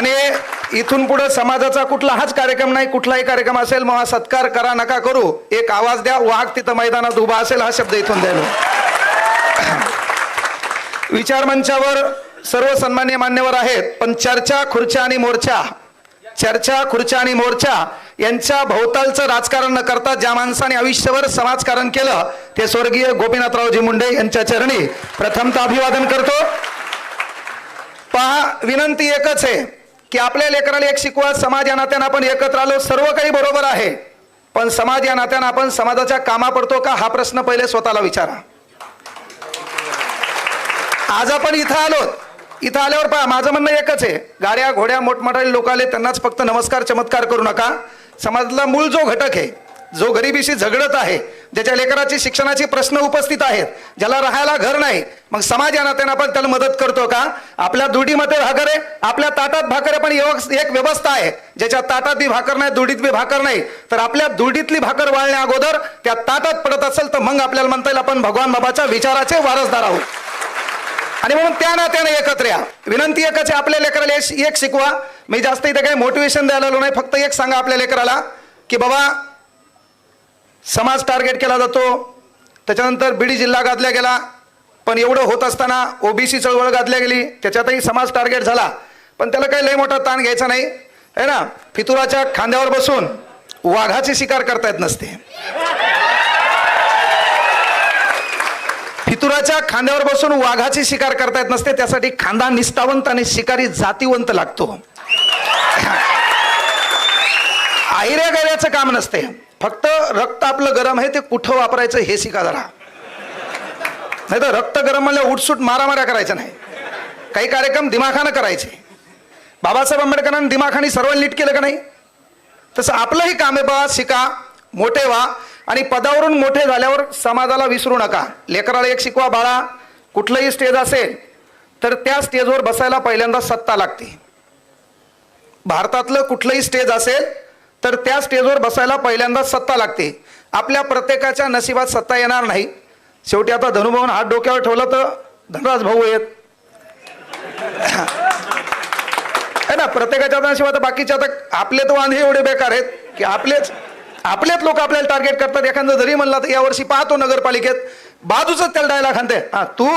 आणि इथून पुढे समाजाचा कुठला हाच कार्यक्रम नाही कुठलाही कार्यक्रम असेल मग हा सत्कार करा नका करू. एक आवाज द्या वाघ तिथं मैदानात उभा असेल हा शब्द इथून द्यायला. विचार मंचावर सर्व सन्मान्य मान्यवर आहेत पण चर्चा खुर्च्या आणि मोर्चा चर्चा खुर्च्या आणि मोर्चा यांच्या भोवतालचं राजकारण न करता ज्या माणसाने आयुष्यभर समाजकारण केलं ते स्वर्गीय गोपीनाथरावजी मुंडे यांच्या चरणी प्रथमतः अभिवादन करतो. पहा विनंती एकच आहे. की आपल्या लेकराला एक शिकवा समाज या नात्यानं आपण एकत्र आलो सर्व काही बरोबर आहे. पण समाज या नात्यानं आपण समाजाच्या कामा पडतो का? हा प्रश्न पहिले स्वतःला विचारा. आज आपण इथं आलो इथं आल्यावर पहा माझं म्हणणं एकच आहे. गाड्या घोड्या मोठमोठ्या लोक आले त्यांनाच फक्त नमस्कार चमत्कार करू नका. समाजातला मूळ जो घटक आहे जो गरिबीशी झगडत आहे ज्याच्या लेकराची शिक्षणाची प्रश्न उपस्थित आहेत ज्याला राहायला घर नाही मग समाज या नात्याने आपण त्याला मदत करतो का? आपल्या दुडीमध्ये भाकर आहे आपल्या ताटात भाकर आहे पण एक व्यवस्था आहे. ज्याच्या ताटात बी भाकर नाही दुडीत बी भाकर नाही. तर आपल्या दुडीतली भाकर वाळण्या अगोदर त्या ताटात पडत असेल तर मग आपल्याला म्हणता येईल आपण भगवान बाबाच्या विचाराचे वारसदार आहोत. आणि म्हणून त्या नात्याने एकत्र या. विनंती एकच आहे आपल्या लेकराला एक एक शिकवा. मी जास्त इथे काही मोटिवेशन द्यायला आलो नाही फक्त एक सांगा आपल्या लेकराला की बाबा समाज टार्गेट केला जातो. त्याच्यानंतर बीडी जिल्हा गाजला गेला. पण एवढं होत असताना ओबीसी चळवळ गाजल्या गेली. त्याच्यातही समाज टार्गेट झाला. पण त्याला काही लय मोठा ताण घ्यायचा नाही. है ना? फितुराच्या खांद्यावर बसून वाघाची शिकार करता येत नसते. फितुराच्या खांद्यावर बसून वाघाची शिकार करता येत नसते. त्यासाठी खांदा निष्ठावंत आणि शिकारी जातीवंत लागतो. आहिऱ्या गऱ्याचं काम नसते. फक्त रक्त आपलं गरम आहे ते कुठं वापरायचं हे शिका जरा. नाही तर रक्त गरम म्हणजे उठसूट मारामाऱ्या करायच्या नाही. काही कार्यक्रम दिमाखानं करायचे. बाबासाहेब आंबेडकरांनी दिमाखानी सर्व नीट केलं का नाही? तसं आपलंही काम आहे बा शिका मोठे व्हा. आणि पदावरून मोठे झाल्यावर समाजाला विसरू नका. लेकराला एक शिकवा बाळा. कुठलंही स्टेज असेल तर त्या स्टेजवर बसायला पहिल्यांदा सत्ता लागते. भारतातलं कुठलंही स्टेज असेल तर त्या स्टेजवर बसायला पहिल्यांदा सत्ता लागते. आपल्या प्रत्येकाच्या नशिबात सत्ता येणार नाही. शेवटी आता धनुभाऊन हात डोक्यावर ठेवला तर धनराज भाऊ आहेत. है ना? प्रत्येकाच्या नशिबात बाकीच्या आता आपले तर वांधे एवढे बेकार आहेत की आपलेच आपलेच लोक आपल्याला टार्गेट करतात. एखादं जरी म्हणला तर यावर्षी पाहतो नगरपालिकेत. बाजूच त्याला डायला खांदे हा तू?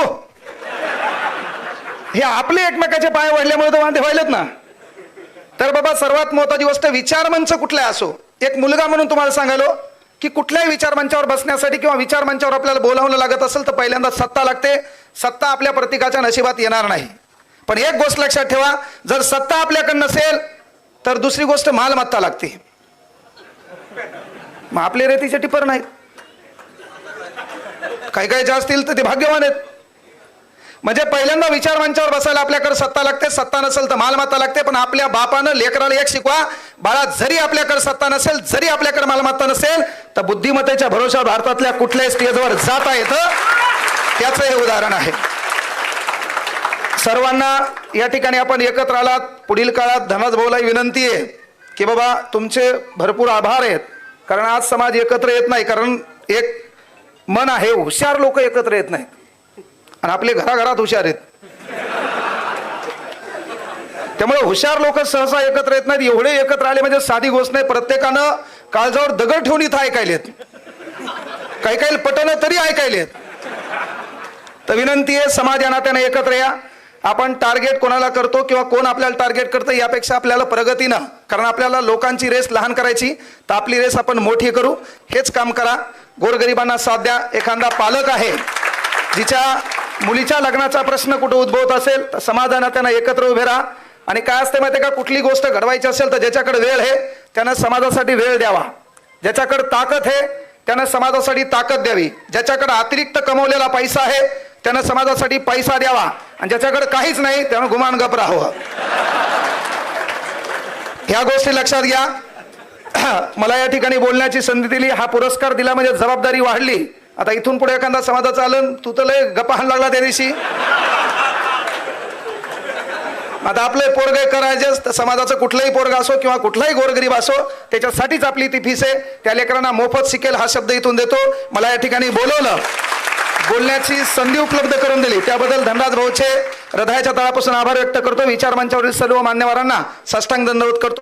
हे आपले एकमेकाचे पाय वाढल्यामुळे तर वांधे व्हायलेत ना. तर बाबा सर्वात महत्वाची गोष्ट विचारमंच कुठल्या असो. एक मुलगा म्हणून तुम्हाला सांगालो की कुठल्याही विचारमंचावर बसण्यासाठी किंवा विचारमंचावर आपल्याला बोलावलं लागत असेल तर पहिल्यांदा सत्ता लागते. सत्ता आपल्या प्रत्येकाच्या नशिबात येणार नाही. पण एक गोष्ट लक्षात ठेवा जर सत्ता आपल्याकडे नसेल तर दुसरी गोष्ट मालमत्ता लागते. मग आपले रेतीचे टिपर नाहीत. काही काही ज्या असतील तर ते भाग्यवान आहेत. म्हणजे पहिल्यांदा विचार मंचावर बसायला आपल्याकडे सत्ता लागते सत्ता नसेल तर मालमत्ता लागते पण आपल्या बापानं लेकराला एक शिकवा बाळा जरी आपल्याकडे सत्ता नसेल जरी आपल्याकडे मालमत्ता नसेल तर बुद्धिमत्तेच्या भरोशावर भारतातल्या कुठल्याही स्टेजवर जाता येतं. त्याचं हे उदाहरण आहे. सर्वांना या ठिकाणी आपण एकत्र आलात. पुढील काळात धनाज भाऊलाही विनंती आहे की बाबा तुमचे भरपूर आभार आहेत. कारण आज समाज एकत्र येत नाही कारण एक मन आहे हुशार लोक एकत्र येत नाहीत. आणि आपले घराघरात हुशार आहेत. त्यामुळे हुशार लोक सहसा एकत्र येत नाहीत. एवढे एकत्र आले म्हणजे साधी गोष्ट नाही. प्रत्येकानं काळजावर दगड ठेवून इथं ऐकायलेत. काही काही पटणं तरी ऐकायलेत. तर विनंती आहे समाज या एकत्र या. आपण टार्गेट कोणाला करतो किंवा कोण आपल्याला टार्गेट करतं यापेक्षा आपल्याला प्रगतीनं कारण आपल्याला लोकांची रेस लहान करायची. तर आपली रेस आपण मोठी करू. हेच काम करा. गोरगरिबांना साथ द्या. एखादा पालक आहे जिच्या मुलीच्या लग्नाचा प्रश्न कुठं उद्भवत असेल तर समाजानं त्यांना एकत्र उभे राहा. आणि काय असते माहिती का? कुठली गोष्ट घडवायची असेल तर ज्याच्याकडे वेळ आहे त्यानं समाजासाठी वेळ द्यावा. ज्याच्याकडे ताकद आहे त्यानं समाजासाठी ताकद द्यावी. ज्याच्याकडे अतिरिक्त कमवलेला पैसा आहे त्यानं समाजासाठी पैसा द्यावा. आणि ज्याच्याकडे काहीच नाही त्यानं गुमान गप राहावं. ह्या गोष्टी लक्षात घ्या. मला या ठिकाणी बोलण्याची संधी दिली. हा पुरस्कार दिला म्हणजे जबाबदारी वाढली. आता इथून पुढे एखादा समाजाचा आलं तू तर लय गप्पाहान लागला त्या दिवशी. आता आपले पोरगे करायचेच तर समाजाचं कुठलंही पोरग असो किंवा कुठलाही गोरगरीब असो त्याच्यासाठीच आपली ती फीस आहे. त्या लेकरांना मोफत शिकेल हा शब्द इथून देतो. मला या ठिकाणी बोलवलं. बोलण्याची संधी उपलब्ध करून दिली. त्याबद्दल धनराज भाऊचे हृदयाच्या तळापासून आभार व्यक्त करतो. विचार मंचावरील सर्व मान्यवरांना साष्टांग दंडवत करतो.